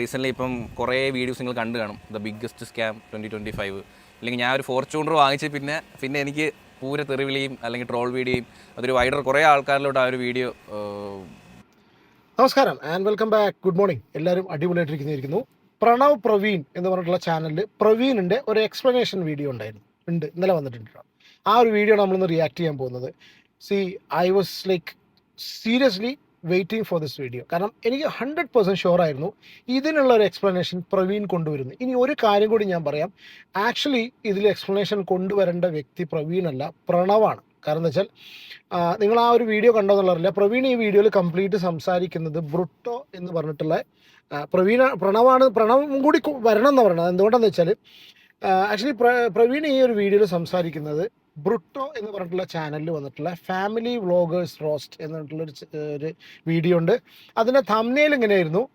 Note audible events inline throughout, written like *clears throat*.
Recently ഇപ്പം കുറേ videos നിങ്ങൾ കണ്ടു കാണും. The biggest scam twenty twenty five അല്ലെങ്കിൽ ഞാൻ ഒരു ഫോർച്യൂണർ വാങ്ങിച്ച് പിന്നെ പിന്നെ എനിക്ക് പൂര തെറിവിളിയും അല്ലെങ്കിൽ ട്രോൾ വീഡിയോയും അതൊരു വൈഡർ കുറേ ആൾക്കാരിലോട്ട് ആ ഒരു വീഡിയോ നമസ്കാരം and welcome back good morning എല്ലാവരും അടിപൊളിയായിട്ടിരിക്കുന്നു. പ്രണവ് പ്രവീൺ എന്ന് പറഞ്ഞിട്ടുള്ള ചാനലിൽ പ്രവീണിന്റെ ഒരു എക്സ്പ്ലനേഷൻ വീഡിയോ ഉണ്ടായിരുന്നു. ഉണ്ട്. ഇന്നലെ വന്നിട്ടുണ്ട്. ആ ഒരു വീഡിയോ നമ്മളൊന്ന് റിയാക്ട് ചെയ്യാൻ പോകുന്നത്. See I was like seriously waiting for this video കാരണം എനിക്ക് ഹൺഡ്രഡ് പെർസെന്റ് ഷുവർ ആയിരുന്നു ഇതിനുള്ള ഒരു എക്സ്പ്ലനേഷൻ പ്രവീൺ കൊണ്ടുവരുന്നു. ഇനി ഒരു കാര്യം കൂടി ഞാൻ പറയാം. ആക്ച്വലി ഇതിൽ എക്സ്പ്ലനേഷൻ കൊണ്ടുവരേണ്ട വ്യക്തി പ്രവീണല്ല പ്രണവാണ്. കാരണം എന്താ വെച്ചാൽ നിങ്ങൾ ആ ഒരു വീഡിയോ കണ്ടോ കണ്ടോന്നുള്ളറിയില്ല പ്രവീൺ ഈ വീഡിയോയിൽ കംപ്ലീറ്റ് സംസാരിക്കുന്നത് ബ്രുട്ടോ എന്ന് പറഞ്ഞിട്ടുള്ള പ്രവീണ പ്രണവാണ് പ്രണവും കൂടി വരണം എന്ന് പറയുന്നത്. എന്തുകൊണ്ടാന്ന് വെച്ചാൽ ആക്ച്വലി പ്രവീൺ ഈ ഒരു വീഡിയോയിൽ സംസാരിക്കുന്നത് ബ്രുട്ടോ എന്ന് പറഞ്ഞിട്ടുള്ള ചാനലിൽ വന്നിട്ടുള്ള ഫാമിലി വ്ളോഗേഴ്സ് റോസ്റ്റ് എന്ന് പറഞ്ഞിട്ടുള്ള ഒരു വീഡിയോ ഉണ്ട്. അതിന്റെ തമ്മിൽ ഇങ്ങനെയായിരുന്നു.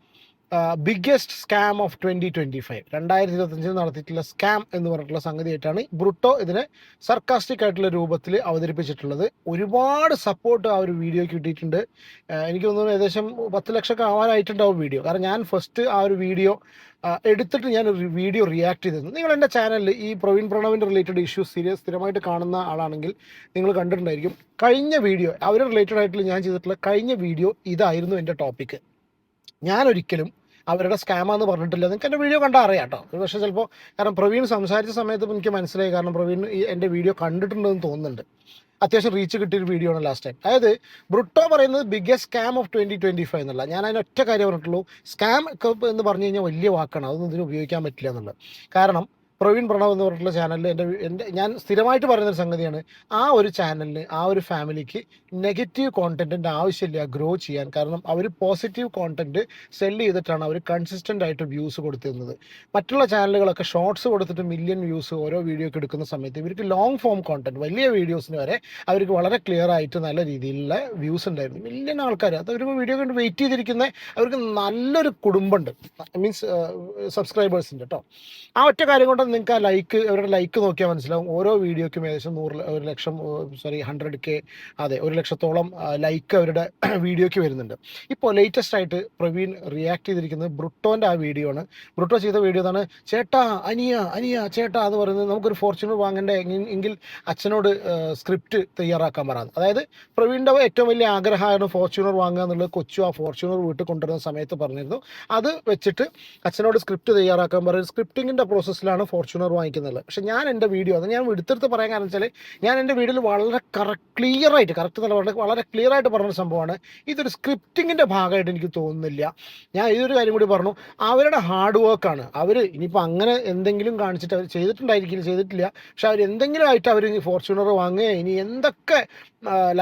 Biggest scam of twenty twenty five രണ്ടായിരത്തി ഇരുപത്തഞ്ചിൽ നടത്തിയിട്ടുള്ള സ്കാം എന്ന് പറഞ്ഞിട്ടുള്ള സംഗതിയായിട്ടാണ് ബ്രുട്ടോ ഇതിനെ സർക്കാസ്റ്റിക് ആയിട്ടുള്ള രൂപത്തിൽ അവതരിപ്പിച്ചിട്ടുള്ളത്. ഒരുപാട് സപ്പോർട്ട് ആ ഒരു വീഡിയോയ്ക്ക് കിട്ടിയിട്ടുണ്ട്. എനിക്ക് തോന്നുന്നു ഏകദേശം പത്ത് ലക്ഷമൊക്കെ ആവാനായിട്ടുണ്ടാവും വീഡിയോ കാരണം ഞാൻ ഫസ്റ്റ് ആ ഒരു വീഡിയോ എടുത്തിട്ട് ഞാൻ ഒരു വീഡിയോ റിയാക്ട് ചെയ്തിരുന്നു. നിങ്ങൾ എന്റെ ചാനലിൽ ഈ പ്രവീൺ പ്രണവിന്റെ റിലേറ്റഡ് ഇഷ്യൂസ് സീരിയസ് സ്ഥിരമായിട്ട് കാണുന്ന ആളാണെങ്കിൽ നിങ്ങൾ കണ്ടിട്ടുണ്ടായിരിക്കും. കഴിഞ്ഞ വീഡിയോ അവർ റിലേറ്റഡ് ആയിട്ടുള്ള ഞാൻ ചെയ്തിട്ടുള്ള കഴിഞ്ഞ വീഡിയോ ഇതായിരുന്നു എന്റെ ടോപ്പിക്ക് ഞാൻ ഒരിക്കലും അവരുടെ സ്കാമാന്ന് പറഞ്ഞിട്ടില്ല. നിങ്ങൾക്ക് എന്റെ വീഡിയോ കണ്ടാൽ അറിയാം കേട്ടോ ഒരു പക്ഷേ ചിലപ്പോൾ കാരണം പ്രവീൺ സംസാരിച്ച സമയത്ത് എനിക്ക് മനസ്സിലായി. കാരണം പ്രവീൺ എന്റെ വീഡിയോ കണ്ടിട്ടുണ്ടെന്ന് തോന്നുന്നുണ്ട്. അത്യാവശ്യം റീച്ച് കിട്ടിയൊരു വീഡിയോ ആണ് ലാസ്റ്റ് ടൈം അതായത് ബ്രുട്ടോ പറയുന്നത് biggest scam of twenty twenty five എന്നുള്ള ഞാൻ അതിന് ഒറ്റ കാര്യം പറഞ്ഞിട്ടുള്ളൂ. സ്കാം എന്ന് പറഞ്ഞു കഴിഞ്ഞാൽ വലിയ വാക്കാണ്. അതൊന്നും ഇതിന് ഉപയോഗിക്കാൻ പറ്റില്ല എന്നുള്ളത്. കാരണം പ്രവീൺ പ്രണവ് എന്ന് പറഞ്ഞിട്ടുള്ള ചാനലിൽ എന്റെ എന്റെ ഞാൻ സ്ഥിരമായിട്ട് പറയുന്നൊരു സംഗതിയാണ്. ആ ഒരു ചാനലിന് ആ ഒരു ഫാമിലിക്ക് നെഗറ്റീവ് കോണ്ടന്റിന്റെ ആവശ്യമില്ല ഗ്രോ ചെയ്യാൻ. കാരണം അവർ പോസിറ്റീവ് കോണ്ടന്റ് സെല്ല് ചെയ്തിട്ടാണ് അവർ കൺസിസ്റ്റന്റ് ആയിട്ട് വ്യൂസ് കൊടുത്തിരുന്നത്. മറ്റുള്ള ചാനലുകളൊക്കെ ഷോർട്സ് കൊടുത്തിട്ട് മില്യൺ വ്യൂസ് ഓരോ വീഡിയോക്ക് എടുക്കുന്ന സമയത്ത് ഇവർക്ക് ലോങ് ഫോം കോണ്ടന്റ് വലിയ വീഡിയോസിന് വരെ അവർക്ക് വളരെ ക്ലിയർ ആയിട്ട് നല്ല രീതിയിലുള്ള വ്യൂസ് ഉണ്ടായിരുന്നു. മില്യൺ ആൾക്കാർ അത് അവർ വീഡിയോ കണ്ട് വെയിറ്റ് ചെയ്തിരിക്കുന്ന അവർക്ക് നല്ലൊരു കുടുംബമുണ്ട്. മീൻസ് സബ്സ്ക്രൈബേഴ്സിന്റെ കേട്ടോ ആ ഒറ്റ കാര്യം കൊണ്ട് നിങ്ങൾക്ക് ആ ലൈക്ക് അവരുടെ ലൈക്ക് നോക്കിയാൽ മനസ്സിലാവും. ഓരോ വീഡിയോയ്ക്കും ഏകദേശം നൂറ് ഒരു ലക്ഷം സോറി ഹൺഡ്രഡ് കെ അതെ ഒരു ലക്ഷത്തോളം ലൈക്ക് അവരുടെ *clears throat* വീഡിയോയ്ക്ക് വരുന്നുണ്ട്. ഇപ്പോൾ ലേറ്റസ്റ്റ് ആയിട്ട് പ്രവീൺ റിയാക്ട് ചെയ്തിരിക്കുന്നത് ബ്രുട്ടോന്റെ ആ വീഡിയോ ആണ്. ബ്രുട്ടോ ചെയ്ത വീഡിയോ ആണ് ചേട്ടാ അനിയ അനിയ ചേട്ടാ എന്ന് പറയുന്നത് നമുക്കൊരു ഫോർച്യൂണർ വാങ്ങണ്ടേ? എങ്കിൽ അച്ഛനോട് സ്ക്രിപ്റ്റ് തയ്യാറാക്കാൻ പറയാം അതായത് പ്രവീണിന്റെ ഏറ്റവും വലിയ ആഗ്രഹമായിരുന്നു ഫോർച്യൂണർ വാങ്ങുക എന്നുള്ളത് കൊച്ചു ആ ഫോർച്യൂണർ വീട്ടിൽ കൊണ്ടുവരുന്ന സമയത്ത് പറഞ്ഞിരുന്നു. അത് വെച്ചിട്ട് അച്ഛനോട് സ്ക്രിപ്റ്റ് തയ്യാറാക്കാൻ പറയും സ്ക്രിപ്റ്റിങ്ങിന്റെ പ്രോസസ്സിലാണ് ഫോർച്യൂണർ വാങ്ങിക്കുന്നുള്ളത് പക്ഷേ ഞാൻ എന്റെ വീഡിയോ അത് ഞാൻ എടുത്തെടുത്ത് പറയാൻ കാരണം വെച്ചാൽ ഞാൻ എന്റെ വീഡിയോയിൽ വളരെ കറക്റ്റ് ക്ലിയർ ആയിട്ട് കറക്റ്റ് നല്ല വളരെ വളരെ ക്ലിയർ ആയിട്ട് പറഞ്ഞ സംഭവമാണ്. ഇതൊരു സ്ക്രിപ്റ്റിങ്ങിന്റെ ഭാഗമായിട്ട് എനിക്ക് തോന്നുന്നില്ല. ഞാൻ ഇതൊരു കാര്യം കൂടി പറഞ്ഞു. അവരുടെ ഹാർഡ് വർക്കാണ് അവർ ഇനിയിപ്പോൾ അങ്ങനെ എന്തെങ്കിലും കാണിച്ചിട്ട് അവർ ചെയ്തിട്ടുണ്ടായിരിക്കില്ല ചെയ്തിട്ടില്ല. പക്ഷെ അവർ എന്തെങ്കിലും ആയിട്ട് അവർ ഫോർച്യൂണർ വാങ്ങുക ഇനി എന്തൊക്കെ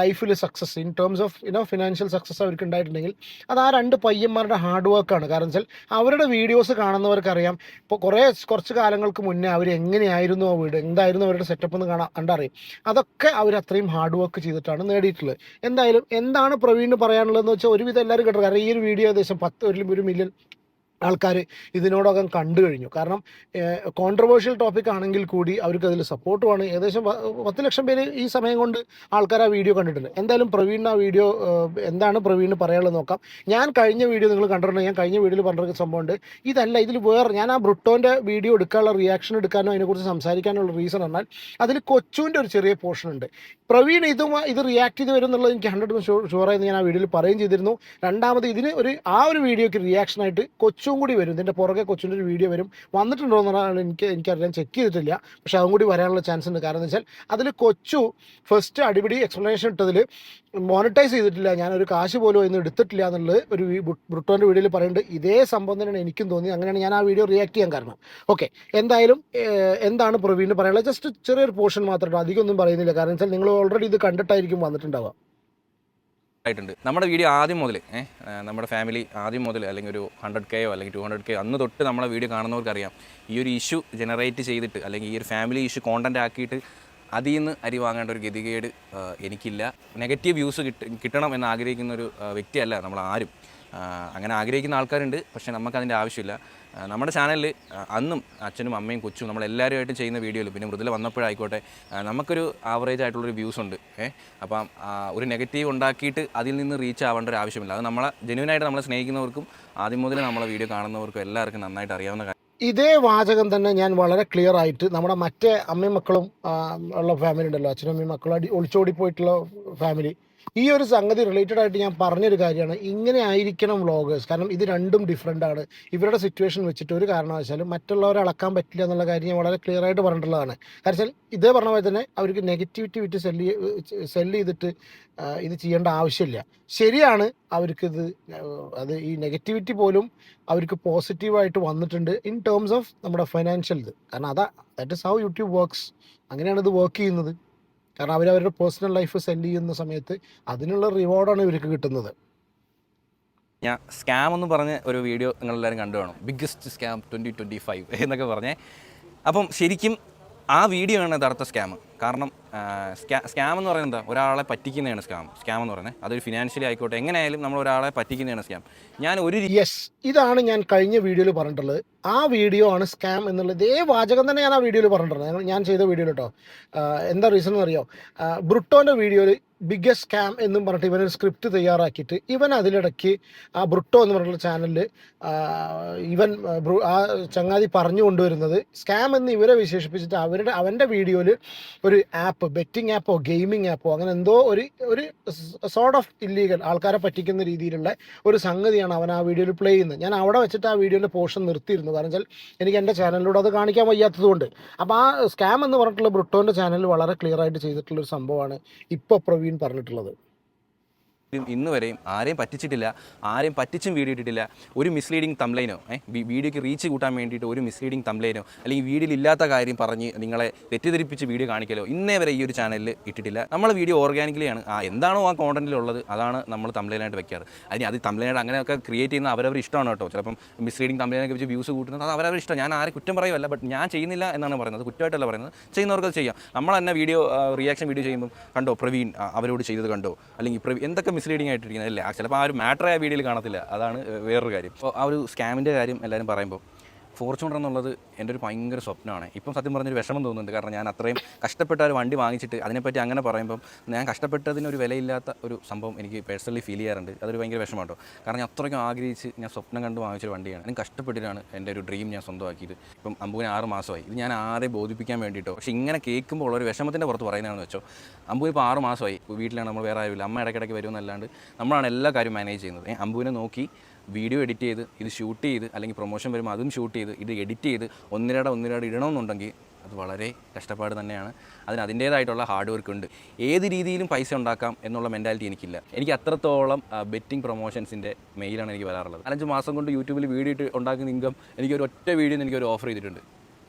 ലൈഫിൽ success in terms of you know financial success അവർക്ക് ഉണ്ടായിട്ടുണ്ടെങ്കിൽ അത് ആ രണ്ട് പയ്യന്മാരുടെ ഹാർഡ് വർക്കാണ് കാരണം വെച്ചാൽ അവരുടെ വീഡിയോസ് കാണുന്നവർക്കറിയാം. ഇപ്പോൾ കുറേ കുറച്ച് കാലങ്ങൾക്ക് മുന്നേ അവർ എങ്ങനെയായിരുന്നു ആ വീട്? എന്തായിരുന്നു അവരുടെ സെറ്റപ്പ് എന്ന് കാണാൻ കണ്ടറിയും. അതൊക്കെ അവർ അത്രയും ഹാർഡ് വർക്ക് ചെയ്തിട്ടാണ് നേടിയിട്ടുള്ളത്. എന്തായാലും എന്താണ് പ്രവീണ് പറയാനുള്ളതെന്ന് വെച്ചാൽ ഒരുവിധം എല്ലാവരും കേട്ടോ കാരണം ഈ ഒരു വീഡിയോ ഏകദേശം പത്ത് ഒരു മില്യൺ ആൾക്കാർ ഇതിനോടകം കണ്ടു കഴിഞ്ഞു. കാരണം കോൺട്രവേഴ്ഷ്യൽ ടോപ്പിക് ആണെങ്കിൽ കൂടി അവർക്ക് അതിൽ വേണം. ഏകദേശം പത്ത് ലക്ഷം പേര് ഈ സമയം കൊണ്ട് ആൾക്കാർ ആ വീഡിയോ കണ്ടിട്ടുണ്ട്. എന്തായാലും പ്രവീൺ ആ വീഡിയോ എന്താണ് പ്രവീണ് പറയാനുള്ളത് നോക്കാം. ഞാൻ കഴിഞ്ഞ വീഡിയോ നിങ്ങൾ കണ്ടിട്ടുണ്ട്. ഞാൻ കഴിഞ്ഞ വീഡിയോയിൽ പറഞ്ഞ സംഭവമുണ്ട് ഇതല്ല ഇതിൽ വേറെ ഞാൻ ആ ബ്രുട്ടോന്റെ വീഡിയോ എടുക്കാനുള്ള റിയാക്ഷൻ എടുക്കാനോ അതിനെക്കുറിച്ച് സംസാരിക്കാനുള്ള റീസൺ എന്നാൽ അതിൽ കൊച്ചുവിന്റെ ഒരു ചെറിയ പോർഷൻ ഉണ്ട്. പ്രവീൺ ഇതും ഇത് റിയാക്ട് ചെയ്ത് വരും എന്നുള്ളത് എനിക്ക് ഹൺഡ്രഡ് ഷുവറായി ഞാൻ ആ വീഡിയോയിൽ പറയുകയും ചെയ്തിരുന്നു. രണ്ടാമത് ഇതിന് ഒരു ആ ഒരു വീഡിയോക്ക് റിയാക്ഷൻ ആയിട്ട് കൊച്ചും കൂടി വരും. ഇതിന്റെ പുറകെ കൊച്ചിന്റെ ഒരു വീഡിയോ വരും. വന്നിട്ടുണ്ടോ എന്നാണ് എനിക്ക് എനിക്കറിയാൻ ചെക്ക് ചെയ്തിട്ടില്ല. പക്ഷെ അതും കൂടി വരാനുള്ള ചാൻസ് ഉണ്ട്. കാരണം എന്ന് വെച്ചാൽ അതിൽ കൊച്ചു ഫസ്റ്റ് അടിപിടി എക്സ്പ്ലനേഷൻ ഇട്ടതിൽ മോണിറ്റൈസ് ചെയ്തിട്ടില്ല. ഞാനൊരു കാശ് പോലും ഇന്ന് എടുത്തിട്ടില്ല എന്നുള്ളത് ഒരു ബ്രിട്ടോന്റെ വീഡിയോയിൽ പറയുന്നുണ്ട്. ഇതേ സംഭവം തന്നെയാണ് എനിക്കും തോന്നി അങ്ങനെയാണ് ഞാൻ ആ വീഡിയോ റിയാക്ട് ചെയ്യാൻ കാരണം. ഓക്കെ എന്തായാലും എന്താണ് പ്രവീണിന് പറയാനുള്ളത്? ജസ്റ്റ് ചെറിയൊരു പോർഷൻ മാത്രമേ അധികം ഒന്നും പറയുന്നില്ല. കാരണം വെച്ചാൽ നിങ്ങൾ ഓൾറെഡി ഇത് കണ്ടിട്ടായിരിക്കും വന്നിട്ടുണ്ടാവുക. ആയിട്ടുണ്ട്. നമ്മുടെ വീഡിയോ ആദ്യം മുതൽ നമ്മുടെ ഫാമിലി ആദ്യം മുതൽ അല്ലെങ്കിൽ ഒരു ഹൺഡ്രഡ് കെയോ അല്ലെങ്കിൽ ടു ഹൺഡ്രഡ് കെ അന്ന് തൊട്ട് നമ്മളെ വീഡിയോ കാണുന്നവർക്കറിയാം ഈ ഒരു ഇഷ്യൂ ജനറേറ്റ് ചെയ്തിട്ട് അല്ലെങ്കിൽ ഈ ഒരു ഫാമിലി ഇഷ്യൂ കോണ്ടന്റ് ആക്കിയിട്ട് അതിൽ നിന്ന് അരി വാങ്ങേണ്ട ഒരു ഗതികേട് എനിക്കില്ല. നെഗറ്റീവ് വ്യൂസ് കിട്ട കിട്ടണം എന്ന് ആഗ്രഹിക്കുന്ന ഒരു വ്യക്തിയല്ല നമ്മൾ ആരും അങ്ങനെ ആഗ്രഹിക്കുന്ന ആൾക്കാരുണ്ട് പക്ഷേ നമുക്കതിന്റെ ആവശ്യമില്ല. നമ്മുടെ ചാനലിൽ അന്നും അച്ഛനും അമ്മയും കൊച്ചും നമ്മളെല്ലാവരുമായിട്ടും ചെയ്യുന്ന വീഡിയോയിൽ പിന്നെ മൃദുല വന്നപ്പോഴായിക്കോട്ടെ നമുക്കൊരു ആവറേജ് ആയിട്ടുള്ളൊരു വ്യൂസ് ഉണ്ട് ഏ? അപ്പം ഒരു നെഗറ്റീവ് ഉണ്ടാക്കിയിട്ട് അതിൽ നിന്ന് റീച്ച് ആവേണ്ട ഒരു ആവശ്യമില്ല. അത് നമ്മളെ ജെന്യൂനായിട്ട് നമ്മളെ സ്നേഹിക്കുന്നവർക്കും ആദ്യം മുതൽ നമ്മളെ വീഡിയോ കാണുന്നവർക്കും എല്ലാവർക്കും നന്നായിട്ട് അറിയാവുന്ന കാര്യം. ഇതേ വാചകം തന്നെ ഞാൻ വളരെ ക്ലിയർ ആയിട്ട് നമ്മുടെ മറ്റേ അമ്മയും മക്കളും ഉള്ള ഫാമിലി ഉണ്ടല്ലോ അച്ഛനും അമ്മയും മക്കളും ഒളിച്ചോടി പോയിട്ടുള്ള ഫാമിലി ഈ ഒരു സംഗതി റിലേറ്റഡ് ആയിട്ട് ഞാൻ പറഞ്ഞൊരു കാര്യമാണ്. ഇങ്ങനെ ആയിരിക്കണം വ്ളോഗേഴ്സ് കാരണം ഇത് രണ്ടും ഡിഫറെന്റ് ആണ്. ഇവരുടെ സിറ്റുവേഷൻ വെച്ചിട്ട് ഒരു കാരണവശാലും മറ്റുള്ളവരെ അളക്കാൻ പറ്റില്ല എന്നുള്ള കാര്യം ഞാൻ വളരെ ക്ലിയർ ആയിട്ട് പറഞ്ഞിട്ടുള്ളതാണ്. കാരണം ഇതേ പറഞ്ഞ പോലെ തന്നെ അവർക്ക് നെഗറ്റിവിറ്റി വിറ്റ് സെല്ല് സെല്ല് ചെയ്തിട്ട് ഇത് ചെയ്യേണ്ട ആവശ്യമില്ല. ശരിയാണ് അവർക്കിത് അത് ഈ നെഗറ്റിവിറ്റി പോലും അവർക്ക് പോസിറ്റീവായിട്ട് വന്നിട്ടുണ്ട് ഇൻ ടേംസ് ഓഫ് നമ്മുടെ ഫൈനാൻഷ്യൽ ഇത്. കാരണം അതാ that is how YouTube works അങ്ങനെയാണ് ഇത് വർക്ക് ചെയ്യുന്നത്. കാരണം അവർ അവരുടെ പേഴ്സണൽ ലൈഫ് സെൻഡ് ചെയ്യുന്ന സമയത്ത് അതിനുള്ള റിവാർഡാണ് ഇവർക്ക് കിട്ടുന്നത്. ഞാൻ സ്കാം എന്ന് പറഞ്ഞ ഒരു വീഡിയോ നിങ്ങളെല്ലാവരും കണ്ടു കാണും. Biggest scam twenty twenty five എന്നൊക്കെ പറഞ്ഞേ. അപ്പം ശരിക്കും ആ വീഡിയോ ആണ് യഥാർത്ഥ സ്കാം കാരണം സ്കാം എന്ന് പറയുന്നത് ഒരാളെ പറ്റിക്കുന്നതാണ് സ്കാം സ്കാം എന്ന് പറയുന്നത്. അതൊരു ഫിനാൻഷ്യലി ആയിക്കോട്ടെ എങ്ങനെയായാലും നമ്മൾ ഒരാളെ പറ്റിക്കുന്നതാണ് സ്കാം ഞാൻ ഒരു യെസ് ഇതാണ് ഞാൻ കഴിഞ്ഞ വീഡിയോയിൽ പറഞ്ഞിട്ടുള്ളത്. ആ വീഡിയോ ആണ് സ്കാം എന്നുള്ള ഇതേ വാചകം തന്നെ ഞാൻ ആ വീഡിയോയിൽ പറഞ്ഞിട്ടുണ്ട് ഞാൻ ചെയ്ത വീഡിയോയിൽ കേട്ടോ എന്താ റീസൺ എന്ന് അറിയോ? ആഹ് ബ്രുട്ടോന്റെ വീഡിയോയിൽ ബിഗ്ഗസ്റ്റ് സ്കാം എന്നും പറഞ്ഞിട്ട് ഇവനൊരു സ്ക്രിപ്റ്റ് തയ്യാറാക്കിയിട്ട് ഇവൻ അതിലിടയ്ക്ക് ആ ബ്രുട്ടോ എന്ന് പറഞ്ഞിട്ടുള്ള ചാനലിൽ ഇവൻ ആ ചങ്ങാതി പറഞ്ഞു കൊണ്ടുവരുന്നത്. സ്കാം എന്ന് ഇവരെ വിശേഷിപ്പിച്ചിട്ട് അവരുടെ അവന്റെ വീഡിയോയിൽ ഒരു ആപ്പ് ബെറ്റിംഗ് ആപ്പോ ഗെയിമിംഗ് ആപ്പോ അങ്ങനെ എന്തോ ഒരു ഒരു സോർട്ട് ഓഫ് ഇല്ലീഗൽ ആൾക്കാരെ പറ്റിക്കുന്ന രീതിയിലുള്ള ഒരു സംഗതിയാണ് അവൻ ആ വീഡിയോയിൽ പ്ലേ ചെയ്യുന്നത്. ഞാൻ അവിടെ വെച്ചിട്ട് ആ വീഡിയോയിൽ പോർഷൻ നിർത്തിയിരുന്നു. കാരണം വെച്ചാൽ എനിക്ക് എന്റെ ചാനലിലൂടെ അത് കാണിക്കാൻ വയ്യാത്തതുകൊണ്ട്. അപ്പോൾ ആ സ്കാം എന്ന് പറഞ്ഞിട്ടുള്ള ബ്രിട്ടോന്റെ ചാനൽ വളരെ ക്ലിയർ ആയിട്ട് ചെയ്തിട്ടുള്ള ഒരു സംഭവമാണ് ഇപ്പോൾ പ്രവീൺ പറഞ്ഞിട്ടുള്ളത്. ഇന്ന് വരെയും ആരെയും പറ്റിച്ചിട്ടില്ല ആരെയും പറ്റിച്ചും വീഡിയോ ഇട്ടിട്ടില്ല. ഒരു മിസ്ലീഡിങ് തംലൈനോ വീഡിയോക്ക് റീച്ച് കൂട്ടാൻ വേണ്ടിയിട്ട് ഒരു മിസ്ലീഡിങ് തംലൈനോ അല്ലെങ്കിൽ വീഡിയോയിൽ ഇല്ലാത്ത കാര്യം പറഞ്ഞ് നിങ്ങളെ തെറ്റിദ്ധരിപ്പിച്ച് വീഡിയോ കാണിക്കലോ ഇന്നേ വരെ ഈ ഒരു ചാനലിൽ ഇട്ടിട്ടില്ല. നമ്മൾ വീഡിയോ ഓർഗാനിക്കലിയാണ് ആ എന്താണോ ആ കോണ്ടന്റിലുള്ളത് അതാണ് നമ്മൾ തംലൈനായിട്ട് വെക്കാറ്. അതിന് അത് തംലൈനായിട്ട് അങ്ങനെയൊക്കെ ക്രിയേറ്റ് ചെയ്യുന്ന അവരവർ ഇഷ്ടമാണ് കേട്ടോ. ചിലപ്പം മിസ്ലീഡിങ് തംലൈനൊക്കെ വെച്ച് വ്യൂസ് കൂട്ടുന്നത് അത് അവരവർ ഇഷ്ടം. ഞാൻ ആരെ കുറ്റം പറയുമല്ല ബട്ട് ഞാൻ ചെയ്യുന്നില്ല എന്നാണ് പറയുന്നത്. കുറ്റമായിട്ടല്ല പറയുന്നത്. ചെയ്യുന്നവർക്ക് ചെയ്യാം. നമ്മൾ തന്നെ വീഡിയോ റിയാക്ഷൻ വീഡിയോ ചെയ്യുമ്പോൾ കണ്ടോ പ്രവീൺ അവരോട് ചെയ്തത് കണ്ടോ? അല്ലെങ്കിൽ പ്രവീൺ എന്തൊക്കെ മിസ്ലീഡിംഗ് ആയിട്ടിരിക്കുന്നത് അല്ലേ? ചിലപ്പോൾ ആ ഒരു മാറ്റർ ആ വീഡിയോയിൽ കാണത്തില്ല. അതാണ് വേറൊരു കാര്യം. അപ്പോൾ ആ ഒരു സ്കാമിന്റെ കാര്യം എല്ലാവരും പറയുമ്പോൾ ഫോർച്യൂണർ എന്നുള്ളത് എന്റെ ഒരു ഭയങ്കര സ്വപ്നമാണ്. ഇപ്പം സത്യം പറഞ്ഞൊരു വിഷമം തോന്നുന്നുണ്ട്. കാരണം ഞാൻ അത്രയും കഷ്ടപ്പെട്ട ഒരു വണ്ടി വാങ്ങിച്ചിട്ട് അതിനെപ്പറ്റി അങ്ങനെ പറയുമ്പം ഞാൻ കഷ്ടപ്പെട്ടതിന് ഒരു വിലയില്ലാത്ത ഒരു സംഭവം എനിക്ക് പേഴ്സണലി ഫീൽ ചെയ്യാറുണ്ട്. അതൊരു ഭയങ്കര വിഷമം കേട്ടോ. കാരണം ഞാൻ അത്രയ്ക്കും ആഗ്രഹിച്ച് ഞാൻ സ്വപ്നം കണ്ട് വാങ്ങിച്ചൊരു വണ്ടിയാണ്. ഞാൻ കഷ്ടപ്പെട്ടിട്ടാണ് എന്റെ ഒരു ഡ്രീം ഞാൻ സ്വന്തമാക്കിയത്. ഇപ്പം അമ്പുവിന് ആറ് മാസമായി. ഇത് ഞാൻ ആരെ ബോധിപ്പിക്കാൻ വേണ്ടിയിട്ടോ? പക്ഷേ ഇങ്ങനെ കേൾക്കുമ്പോൾ ഒരു വിഷമത്തിന്റെ പുറത്ത് പറയുന്നതാണെന്ന് വെച്ചോ. അമ്പു ഇപ്പോൾ ആറ് മാസമായി. വീട്ടിലാണ് നമ്മൾ വേറെ ആരുമില്ല. അമ്മ ഇടയ്ക്കിടയ്ക്ക് വരുമെന്നല്ലാണ്ട് നമ്മളാണ് എല്ലാ കാര്യവും മാനേജ് ചെയ്യുന്നത്. അമ്പുവിനെ നോക്കി വീഡിയോ എഡിറ്റ് ചെയ്ത് ഇത് ഷൂട്ട് ചെയ്ത് അല്ലെങ്കിൽ പ്രൊമോഷൻ വരുമ്പോൾ അതും ഷൂട്ട് ചെയ്ത് ഇത് എഡിറ്റ് ചെയ്ത് ഒന്നിരയുടെ ഒന്നിരയുടെ ഇടണമെന്നുണ്ടെങ്കിൽ അത് വളരെ കഷ്ടപ്പാട് തന്നെയാണ്. അതിന് അതിന്റേതായിട്ടുള്ള ഹാർഡ് വർക്ക് ഉണ്ട്. ഏത് രീതിയിലും പൈസ ഉണ്ടാക്കാം എന്നുള്ള മെന്റാലിറ്റി എനിക്കില്ല. എനിക്ക് അത്രത്തോളം ബെറ്റിംഗ് പ്രൊമോഷൻസിന്റെ മെയിലാണ് എനിക്ക് വരാറുള്ളത്. അഞ്ച് മാസം കൊണ്ട് യൂട്യൂബിൽ വീഡിയോ ഇട്ട് ഉണ്ടാക്കുന്ന ഇൻകം എനിക്ക് ഒരു ഒറ്റ വീഡിയോ എനിക്ക് ഒരു ഓഫർ ചെയ്തിട്ടുണ്ട്.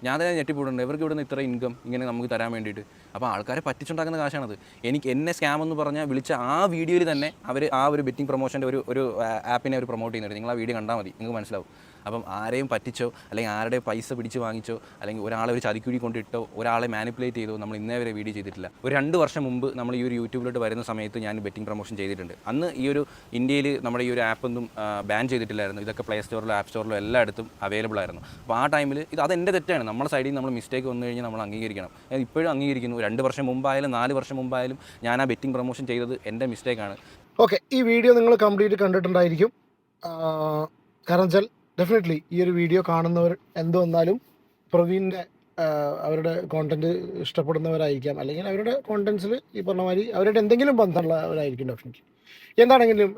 ഞാൻ തന്നെ ഞെട്ടിപ്പോയിട്ടുണ്ട്. ഇവർക്ക് ഇവിടെ നിന്ന് ഇത്ര ഇൻകം ഇങ്ങനെ നമുക്ക് തരാൻ വേണ്ടിയിട്ട്. അപ്പോൾ ആൾക്കാരെ പറ്റിച്ചുണ്ടാക്കുന്ന കാശാണത്. എനിക്ക് എന്നെ സ്കാം എന്ന് പറഞ്ഞാൽ വിളിച്ച ആ വീഡിയോയിൽ തന്നെ അവർ ആ ഒരു ബെറ്റിംഗ് പ്രൊമോഷന്റെ ഒരു ഒരു ആപ്പിനെ അവർ പ്രൊമോട്ട് ചെയ്യുന്നുണ്ട് നിങ്ങൾ ആ വീഡിയോ കണ്ടാൽ മതി. നിങ്ങൾക്ക് മനസ്സിലാവും. അപ്പം ആരെയും പറ്റിച്ചോ അല്ലെങ്കിൽ ആരുടെ പൈസ പിടിച്ച് വാങ്ങിച്ചോ അല്ലെങ്കിൽ ഒരാളെ ഒരു ചതിക്കുഴി കൊണ്ടിട്ടോ ഒരാളെ മാനിപ്പുലേറ്റ് ചെയ്തോ നമ്മൾ ഇന്നേ വരെ വീഡിയോ ചെയ്തിട്ടില്ല. ഒരു രണ്ട് വർഷം മുമ്പ് നമ്മൾ ഈ ഒരു യൂട്യൂബിലോട്ട് വരുന്ന സമയത്ത് ഞാൻ ബെറ്റിംഗ് പ്രൊമോഷൻ ചെയ്തിട്ടുണ്ട്. അന്ന് ഈ ഒരു ഇന്ത്യയിൽ നമ്മുടെ ഈ ഒരു ആപ്പൊന്നും ബാൻ ചെയ്തിട്ടില്ലായിരുന്നു. ഇതൊക്കെ പ്ലേ സ്റ്റോറിലോ ആപ്പ് സ്റ്റോറിലോ എല്ലായിടത്തും അവൈലബിൾ ആയിരുന്നു. അപ്പോൾ ആ ടൈമിൽ ഇത് അതെന്റെ തെറ്റാണ്. നമ്മുടെ സൈഡിൽ നമ്മൾ മിസ്റ്റേക്ക് വന്നു കഴിഞ്ഞാൽ നമ്മൾ അംഗീകരിക്കണം. ഇപ്പോഴും അംഗീകരിക്കുന്നു. രണ്ട് വർഷം മുമ്പായാലും നാല് വർഷം മുമ്പായാലും ഞാൻ ആ ബെറ്റിംഗ് പ്രൊമോഷൻ ചെയ്തത് എന്റെ മിസ്റ്റേക്കാണ് ഓക്കെ ഈ വീഡിയോ നിങ്ങൾ കംപ്ലീറ്റ് കണ്ടിട്ടുണ്ടായിരിക്കും. കാരണം വെച്ചാൽ ഡെഫിനറ്റ്ലി ഈ ഒരു വീഡിയോ കാണുന്നവർ എന്ത് വന്നാലും പ്രവീണിന്റെ അവരുടെ കോണ്ടന്റ് ഇഷ്ടപ്പെടുന്നവരായിരിക്കാം. അല്ലെങ്കിൽ അവരുടെ കോണ്ടന്റ്സിൽ ഈ പറഞ്ഞ മാതിരി അവരുടെ എന്തെങ്കിലും ബന്ധമുള്ളവരായിരിക്കും ഡെഫിനറ്റ്ലി എന്താണെങ്കിലും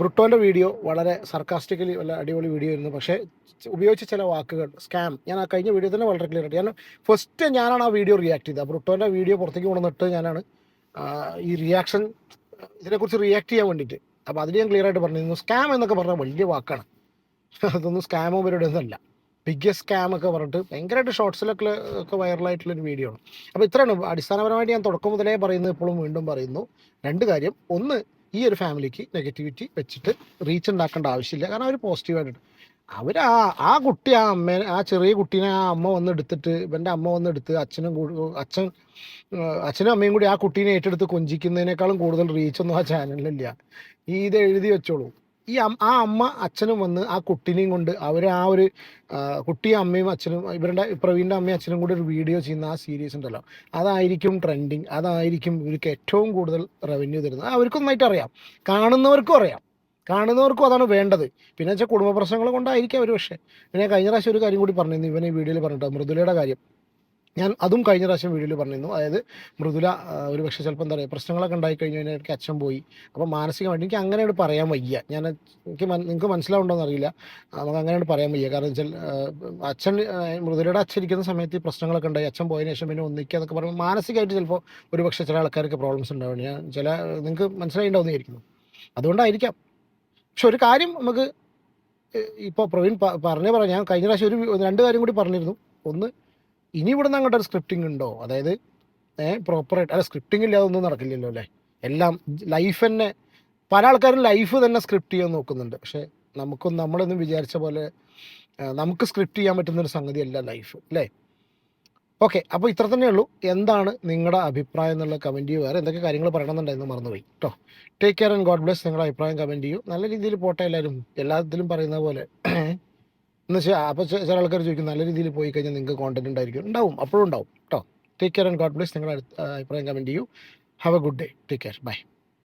ബ്രിട്ടോന്റെ വീഡിയോ വളരെ സർക്കാസ്റ്റിക്കലി വല്ല അടിപൊളി വീഡിയോ ആയിരുന്നു. പക്ഷേ ഉപയോഗിച്ച ചില വാക്കുകൾ സ്കാം ഞാൻ ആ കഴിഞ്ഞ വീഡിയോ തന്നെ വളരെ ക്ലിയർ ആയിട്ട് ഞാൻ ഫസ്റ്റ് ഞാനാണ് ആ വീഡിയോ റിയാക്ട് ചെയ്തത്. ബ്രിട്ടോന്റെ വീഡിയോ പുറത്തേക്ക് കൊണ്ടുവന്നിട്ട് ഞാനാണ് ഈ റിയാക്ഷൻ ഇതിനെക്കുറിച്ച് റിയാക്ട് ചെയ്യാൻ വേണ്ടിയിട്ട്. അപ്പോൾ അതിൽ ഞാൻ ക്ലിയർ ആയിട്ട് പറഞ്ഞിരുന്നു സ്കാം എന്നൊക്കെ പറഞ്ഞാൽ വലിയ വാക്കാണ്. അതൊന്നും സ്കാമോ ഒന്നുമല്ല ബിഗ്ഗസ്റ്റ് സ്കാം ഒക്കെ പറഞ്ഞിട്ട് ഭയങ്കരമായിട്ട് ഷോർട്സിലൊക്കെ ഒക്കെ വൈറലായിട്ടുള്ളൊരു വീഡിയോ ആണ്. അപ്പോൾ ഇത്രയാണ്. അടിസ്ഥാനപരമായിട്ട് ഞാൻ തുടക്കം മുതലേ പറയുന്നത് ഇപ്പോഴും വീണ്ടും പറയുന്നു. രണ്ട് കാര്യം. ഒന്ന് ഈ ഒരു ഫാമിലിക്ക് നെഗറ്റിവിറ്റി വെച്ചിട്ട് റീച്ച് ഉണ്ടാക്കേണ്ട ആവശ്യമില്ല. കാരണം അവർ പോസിറ്റീവായിട്ട് അവർ ആ ആ കുട്ടി ആ അമ്മേനെ ആ ചെറിയ കുട്ടീനെ ആ അമ്മ വന്ന് എടുത്തിട്ട് ഇവന്റെ അമ്മ വന്ന് എടുത്ത് അച്ഛനും അച്ഛൻ അച്ഛനും അമ്മയും കൂടി ആ കുട്ടീനെ ഏറ്റെടുത്ത് കൊഞ്ചിക്കുന്നതിനേക്കാളും കൂടുതൽ റീച്ചൊന്നും ആ ചാനലിലില്ല ഈ ഇത് എഴുതി വെച്ചോളൂ. ഈ ആ അമ്മ അച്ഛനും വന്ന് ആ കുട്ടിനെയും കൊണ്ട് അവർ ആ ഒരു കുട്ടിയും അമ്മയും അച്ഛനും ഇവരുടെ പ്രവീണിന്റെ അമ്മയും അച്ഛനും കൂടി ഒരു വീഡിയോ ചെയ്യുന്ന ആ സീരീസ് ഉണ്ടല്ലോ. അതായിരിക്കും ട്രെൻഡിങ് അതായിരിക്കും ഇവർക്ക് ഏറ്റവും കൂടുതൽ റവന്യൂ തരുന്നത്. അവർക്ക് നന്നായിട്ട് അറിയാം. കാണുന്നവർക്കും അറിയാം. കാണുന്നവർക്കും അതാണ് വേണ്ടത്. പിന്നെ വെച്ചാൽ കുടുംബ പ്രശ്നങ്ങൾ കൊണ്ടായിരിക്കും അവർ പക്ഷേ. പിന്നെ കഴിഞ്ഞ പ്രാവശ്യം ഒരു കാര്യം കൂടി പറഞ്ഞിരുന്നു. ഇവനെ ഈ വീഡിയോയിൽ പറഞ്ഞിട്ട് മൃദുലയുടെ കാര്യം. ഞാൻ അതും കഴിഞ്ഞ പ്രാവശ്യം വീഡിയോയിൽ പറഞ്ഞിരുന്നു. അതായത് മൃദുല ഒരു പക്ഷേ ചിലപ്പോൾ എന്താ പറയുക പ്രശ്നങ്ങളൊക്കെ ഉണ്ടായി കഴിഞ്ഞു കഴിഞ്ഞാൽ എനിക്ക് അച്ഛൻ പോയി. അപ്പോൾ മാനസികമായിട്ട് എനിക്ക് അങ്ങനെയാണ് പറയാൻ വയ്യ. ഞാൻ എനിക്ക് നിങ്ങൾക്ക് മനസ്സിലാവുണ്ടോന്ന് അറിയില്ല. നമുക്ക് അങ്ങനെയാണ് പറയാൻ വയ്യ. കാരണം വെച്ചാൽ അച്ഛൻ മൃദുലയുടെ അച്ഛൻ ഇരിക്കുന്ന സമയത്ത് ഈ പ്രശ്നങ്ങളൊക്കെ ഉണ്ടായി. അച്ഛൻ പോയതിന് ശേഷം പിന്നെ ഒന്നിക്കുക എന്നൊക്കെ പറയുമ്പോൾ മാനസികമായിട്ട് ചിലപ്പോൾ ഒരു പക്ഷേ ചില ആൾക്കാർക്ക് പ്രോബ്ലംസ് ഉണ്ടാവും ഞാൻ ചില നിങ്ങൾക്ക് മനസ്സിലായിട്ടുണ്ടാവുന്നതായിരിക്കുന്നു അതുകൊണ്ടായിരിക്കാം. പക്ഷെ ഒരു കാര്യം നമുക്ക് ഇപ്പോൾ പ്രവീൺ പറഞ്ഞു ഞാൻ കഴിഞ്ഞ പ്രാവശ്യം ഒരു രണ്ട് കാര്യം കൂടി പറഞ്ഞിരുന്നു. ഒന്ന് ഇനി ഇവിടുന്ന് അങ്ങോട്ട് ഒരു സ്ക്രിപ്റ്റിംഗ് ഉണ്ടോ? അതായത് പ്രോപ്പറായിട്ട് അല്ല സ്ക്രിപ്റ്റിംഗ് ഇല്ലാതെ ഒന്നും നടക്കില്ലല്ലോ അല്ലേ? എല്ലാം ലൈഫ് തന്നെ പല ആൾക്കാരും ലൈഫ് തന്നെ സ്ക്രിപ്റ്റ് ചെയ്യാൻ നോക്കുന്നുണ്ട്. പക്ഷെ നമുക്കൊന്നും നമ്മളൊന്നും വിചാരിച്ച പോലെ നമുക്ക് സ്ക്രിപ്റ്റ് ചെയ്യാൻ പറ്റുന്ന ഒരു സംഗതിയല്ല ലൈഫ് അല്ലേ? ഓക്കെ അപ്പോൾ ഇത്ര തന്നെ ഉള്ളൂ. എന്താണ് നിങ്ങളുടെ അഭിപ്രായം എന്നുള്ള കമന്റ് ചെയ്യുക വേറെ എന്തൊക്കെ കാര്യങ്ങൾ പറയണമെന്നുണ്ടായിരുന്നു മറന്നുപോയി. കേട്ടോ take care and God bless നിങ്ങളുടെ അഭിപ്രായം കമന്റ് ചെയ്യൂ. നല്ല രീതിയിൽ പോട്ടെ എല്ലാവരും. എല്ലാത്തിലും പറയുന്ന പോലെ എന്ന് വെച്ചാൽ അപ്പോൾ ചില ആൾക്കാർ ചോദിക്കും നല്ല രീതിയിൽ പോയി കഴിഞ്ഞാൽ നിങ്ങൾക്ക് കോണ്ടന്റ് ഉണ്ടായിരിക്കും. ഉണ്ടാവും അപ്പോഴും ഉണ്ടാവും. കേട്ടോ take care and God bless നിങ്ങളുടെ അഭിപ്രായം കമന്റ് ചെയ്യൂ. Have a good day take care bye